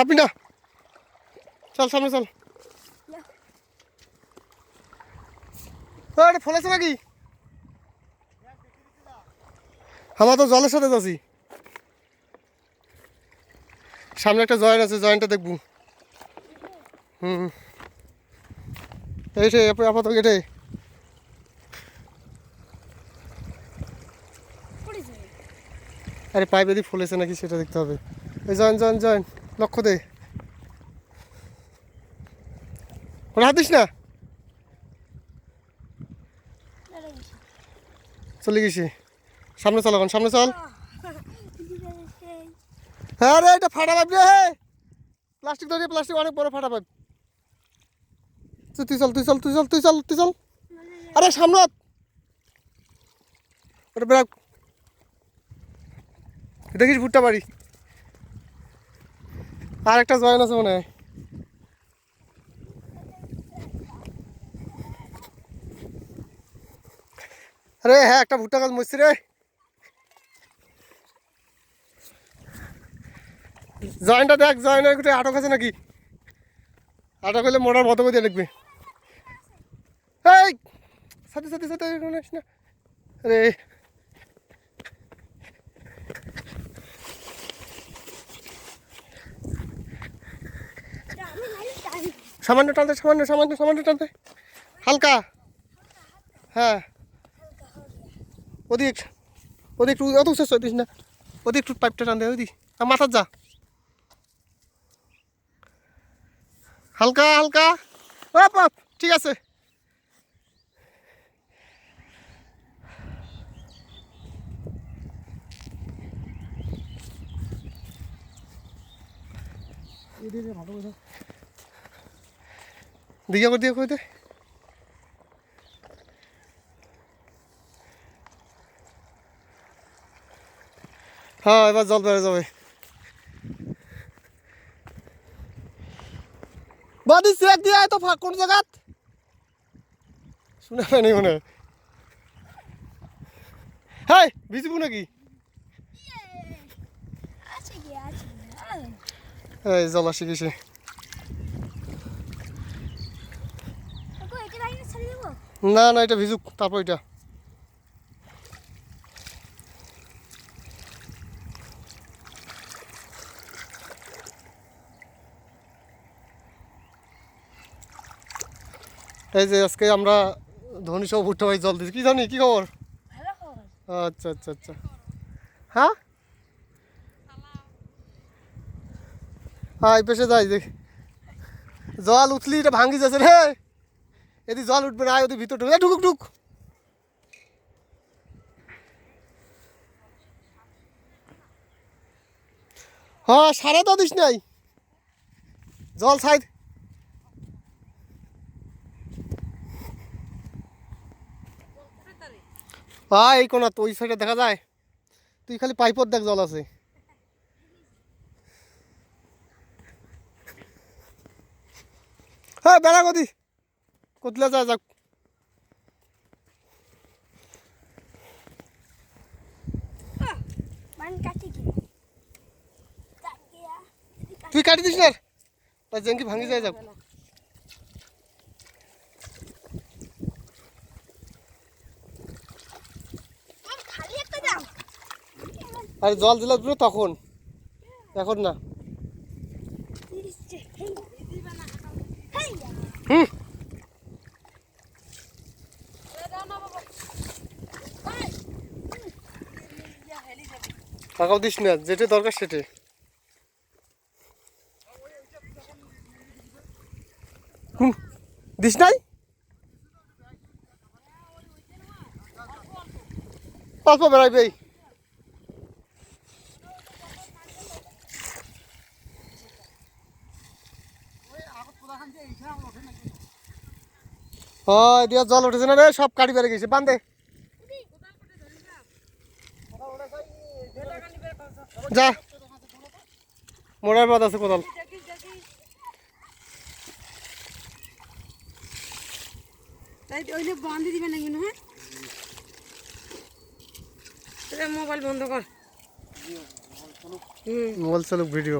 চাপবি না চল সামনে, চল। ফলেছে নাকি? আমার তো জলের সাথে যাচ্ছি সামনে একটা জয়েন্ট আছে, জয়েন্টটা দেখব। হুম এইটে আপাতত পড়েছে আরে, পাইপ যদি ফুলেছে নাকি সেটা দেখতে হবে। জয়েন জয়েন জয়েন লক্ষ্য দে। ওরা হাত দিস না? চলে গেছি। সামনে চল এখন, সামনে চল। হ্যাঁ রে, এটা ফাটা পাইপ রে প্লাস্টিক ধরে প্লাস্টিক, অনেক বড় ফাটা পাইপ। তুই চল তুই চল তুই চল তুই চল তুই চল। আরে, সামনে। ওটা বেরাক দেখিস ভুট্টা বাড়ি? আর একটা জয়েন আছে মনে হয় আরে হ্যাঁ একটা ভুট্টা গাছ মরছি রে জয়েন্টটা দেখ জয়েন্টের কোথায় আটক আছে নাকি আটক হলে মতো করে দিয়ে দেখবে এই সাথে সাথে সাথে না আরে সামান্য টানতে, সামান্য সামান্য সামান্য টানতে। হালকা। হ্যাঁ। ওদিক ওদিক একটু, অত শেষ দিস না। ওদিক একটু পাইপটা টানতে ওদিক আর মাথার যা। হালকা হালকা। ও ঠিক আছে। দিকে করে দিয়ে দে হ্যাঁ এবার জল বেড়ে যাবে। বাদি চেক দিয়ে তো ফাঁক কোন জায়গাত? শুনে পাইনি মনে। হাই ভিজবো নাকি? আছে এই জল আসি গেছে। না না এটা ভিজুক তারপর এটা। এই যে আজকে আমরা ধনী সব উঠতে ভাই জল দিচ্ছি কি ধনী কি খবর? খবর। আচ্ছা আচ্ছা আচ্ছা। হ্যাঁ? হ্যাঁ এই পেশে যাই দেখ। জল উঠলি এটা ভাঙ্গি যাচ্ছে রে। এদি জল উঠবে না ওদের ভিতর ঢুকে। ঢুকুক, ঢুক। হ্যাঁ সারে তো দিস নাই। জল সাইড হ্যাঁ এই কোনা তো ওই সাইডে দেখা যায়। তুই খালি পাইপত দেখ জল আছে। হ্যাঁ বেড়া কদি কতলা যা কাটিয়া তুই কাটি দিস না তা জেঙ্গি ভাঙি যায় দাও আর জল দিলে তখন এখন না দিচ্ছে হেই হেই হুম টাকাও দিস না, যেটা দরকার সেটা। দিস নাই? অল্প বেড়াইবে হয় জল উঠেছে না রে, সব কাটি বেড়ে গেছে, বান্ধে। যা। মোড়ার বাদ আছে কোদাল। হ্যাঁ? মোবাইল বন্ধ কর। মোবাইল চালুক ভিডিও।